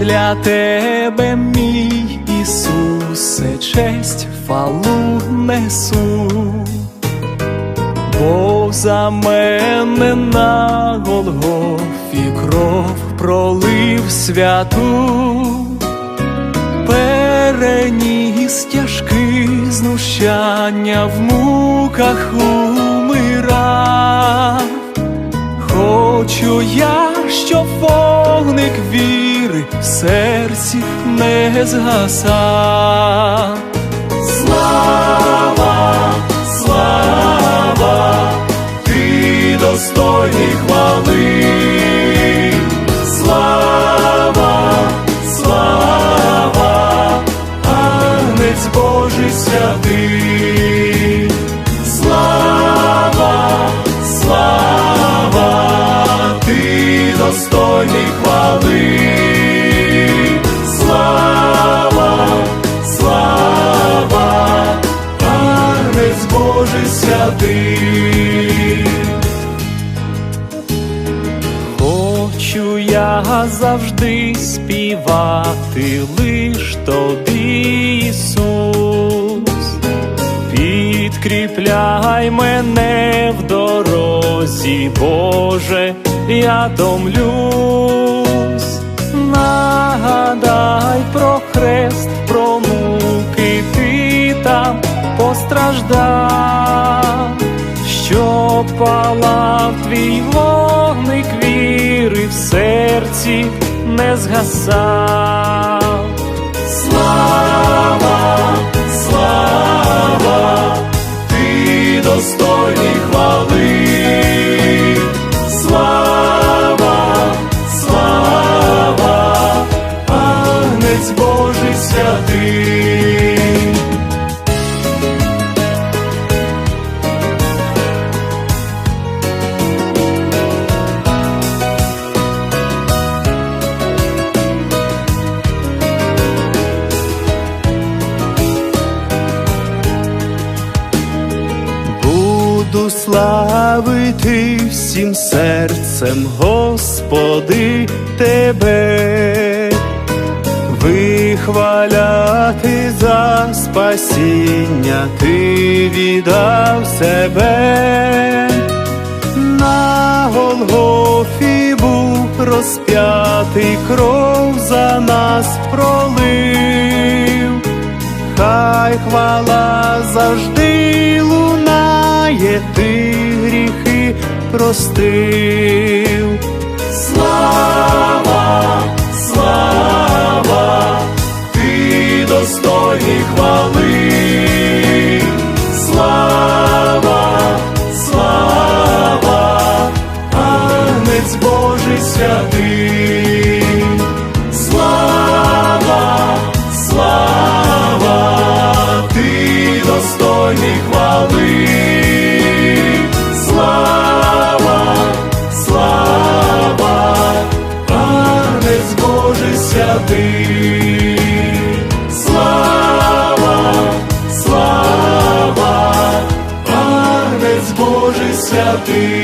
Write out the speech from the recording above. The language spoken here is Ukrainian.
для тебе, мій Ісусе, честь фалу несу, бо за мене на Голгофі кров пролив святу, переніс тяжкі знущання в муках умирав. Хочу я, щоб вогник віри в серці не згасав. Слава, слава, ти достойний хвали. Слава, слава, Агнець Божий святий. Слава, слава, ти достойний хвали. Божий святий. Хочу я завжди співати лиш тобі, Ісус, підкріпляй мене в дорозі, Боже, я томлюсь, постраждав що палав твій вогник віри в серці не згасав. Слава, слава, ти достойний хвали. Слава, слава, Агнець Божий святий. Буду славити всім серцем, Господи, Тебе, вихваляти за спасіння, Ти віддав себе, на Голгофі був розп'ятий, кров за нас пролив. Хай хвала завжди ти гріхи простив. Слава, слава, ти достойний хвали. Слава, слава, Агнець Божий святий. ти.